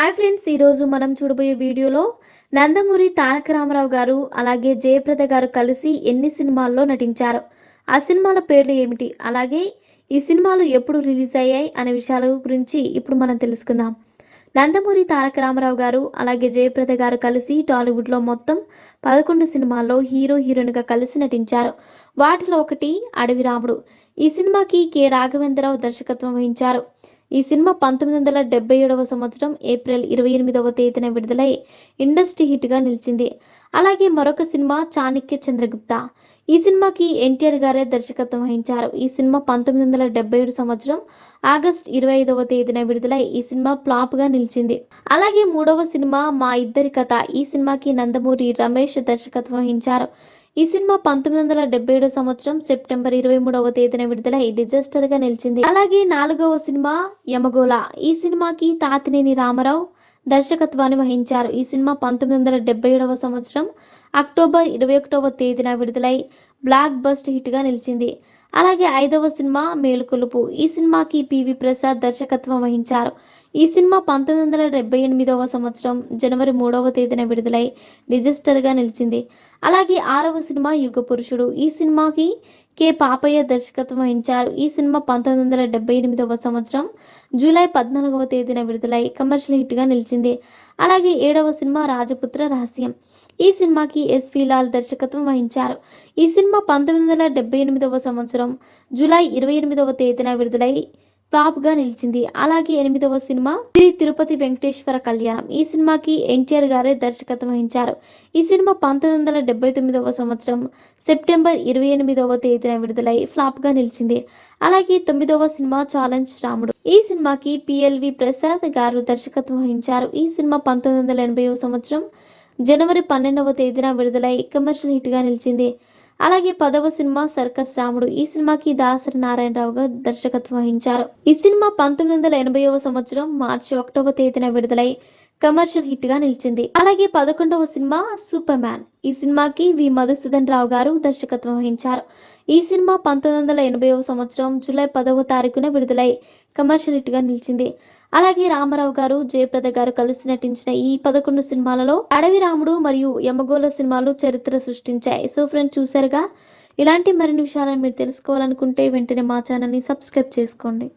Hi friends ఈరోజు మనం చూడబోయే వీడియోలో నందమూరి తారక రామారావు గారు అలాగే జయప్రద గారు కలిసి ఎన్ని సినిమాల్లో నటించారు? ఆ సినిమాల పేర్లు ఏమిటి? అలాగే ఈ సినిమాలు ఎప్పుడు రిలీజ్ అయ్యాయి అనే విషయాల గురించి ఇప్పుడు మనం తెలుసుకుందాం. నందమూరి తారక రామారావు గారు అలాగే జయప్రద గారు కలిసి టాలీవుడ్లో మొత్తం పదకొండు సినిమాల్లో హీరో హీరోయిన్గా కలిసి నటించారు. వాటిలో ఒకటి అడవి రాముడు. ఈ సినిమాకి కె. రాఘవేంద్రరావు దర్శకత్వం వహించారు. ఈ సినిమా పంతొమ్మిది వందల డెబ్బై ఏడవ సంవత్సరం ఏప్రిల్ ఇరవై ఎనిమిదవ తేదీన విడుదలై ఇండస్ట్రీ హిట్గా నిలిచింది. అలాగే మరొక సినిమా చాణక్య చంద్రగుప్త. ఈ సినిమాకి ఎన్టీఆర్ గారే దర్శకత్వం వహించారు. ఈ సినిమా పంతొమ్మిది వందల డెబ్బై ఏడు సంవత్సరం ఆగస్ట్ ఇరవై ఐదవ తేదీన విడుదలై ఈ సినిమా ఫ్లాప్గా నిలిచింది. అలాగే మూడవ సినిమా మా ఇద్దరి కథ. ఈ సినిమాకి నందమూరి రమేష్ దర్శకత్వం వహించారు. ఈ సినిమా పంతొమ్మిది వందల డెబ్బై ఏడో సంవత్సరం సెప్టెంబర్ ఇరవై మూడవ తేదీన విడుదలై డిజాస్టర్గా నిలిచింది. అలాగే నాలుగవ సినిమా యమగోళ. ఈ సినిమాకి తాతినేని రామారావు దర్శకత్వాన్ని వహించారు. ఈ సినిమా పంతొమ్మిది వందల డెబ్బై ఏడవ సంవత్సరం అక్టోబర్ ఇరవై ఒకటవ తేదీన విడుదలై బ్లాక్ బస్ట్ హిట్గా నిలిచింది. అలాగే ఐదవ సినిమా మేలుకొలుపు. ఈ సినిమాకి పివి ప్రసాద్ దర్శకత్వం వహించారు. ఈ సినిమా పంతొమ్మిది వందల డెబ్బై ఎనిమిదవ సంవత్సరం జనవరి మూడవ తేదీన విడుదలై డిజాస్టర్గా నిలిచింది. అలాగే ఆరవ సినిమా యుగ పురుషుడు. ఈ సినిమాకి కె. పాపయ్య దర్శకత్వం వహించారు. ఈ సినిమా పంతొమ్మిది వందల డెబ్బై ఎనిమిదవ సంవత్సరం జూలై పద్నాలుగవ తేదీన విడుదలై కమర్షియల్ హిట్గా నిలిచింది. అలాగే ఏడవ సినిమా రాజపుత్ర రహస్యం. ఈ సినిమాకి ఎస్వి లాల్ దర్శకత్వం వహించారు. ఈ సినిమా పంతొమ్మిది వందల డెబ్బై ఎనిమిదవ సంవత్సరం జూలై ఇరవై ఎనిమిదవ తేదీన విడుదలై గా నిలిచింది. అలాగే ఎనిమిదవ సినిమా శ్రీ తిరుపతి వెంకటేశ్వర కళ్యాణం. ఈ సినిమాకి ఎన్టీఆర్ గారే దర్శకత్వం వహించారు. ఈ సినిమా పంతొమ్మిది వందల డెబ్బై తొమ్మిదవ సంవత్సరం సెప్టెంబర్ ఇరవై ఎనిమిదవ తేదీన విడుదలై ఫ్లాప్గా నిలిచింది. అలాగే తొమ్మిదవ సినిమా ఛాలెంజ్ రాముడు. ఈ సినిమాకి పిఎల్వి ప్రసాద్ గారు దర్శకత్వం వహించారు. ఈ సినిమా పంతొమ్మిది వందల ఎనభైవ సంవత్సరం జనవరి పన్నెండవ తేదీన విడుదలై కమర్షియల్ హిట్గా నిలిచింది. అలాగే పదవ సినిమా సర్కస్ రాముడు. ఈ సినిమాకి దాసరి నారాయణరావు గారు దర్శకత్వం వహించారు. ఈ సినిమా పంతొమ్మిది వందల ఎనభైవ సంవత్సరం మార్చి ఒకటవ తేదీన విడుదలై కమర్షియల్ హిట్గా నిలిచింది. అలాగే పదకొండవ సినిమా సూపర్ మ్యాన్ ఈ సినిమాకి వి. మధుసూదన్ రావు గారు దర్శకత్వం వహించారు. ఈ సినిమా పంతొమ్మిది వందల ఎనభైవ సంవత్సరం జూలై పదవ తారీఖున విడుదలై కమర్షియల్ హిట్గా నిలిచింది. అలాగే రామారావు గారు జయప్రద గారు కలిసి నటించిన ఈ పదకొండు సినిమాలలో అడవి రాముడు మరియు యమగోళ సినిమాలు చరిత్ర సృష్టించాయి. సో ఫ్రెండ్స్ చూసారుగా ఇలాంటి మరిన్ని విషయాలను మీరు తెలుసుకోవాలనుకుంటే వెంటనే మా ఛానల్ని సబ్స్క్రైబ్ చేసుకోండి.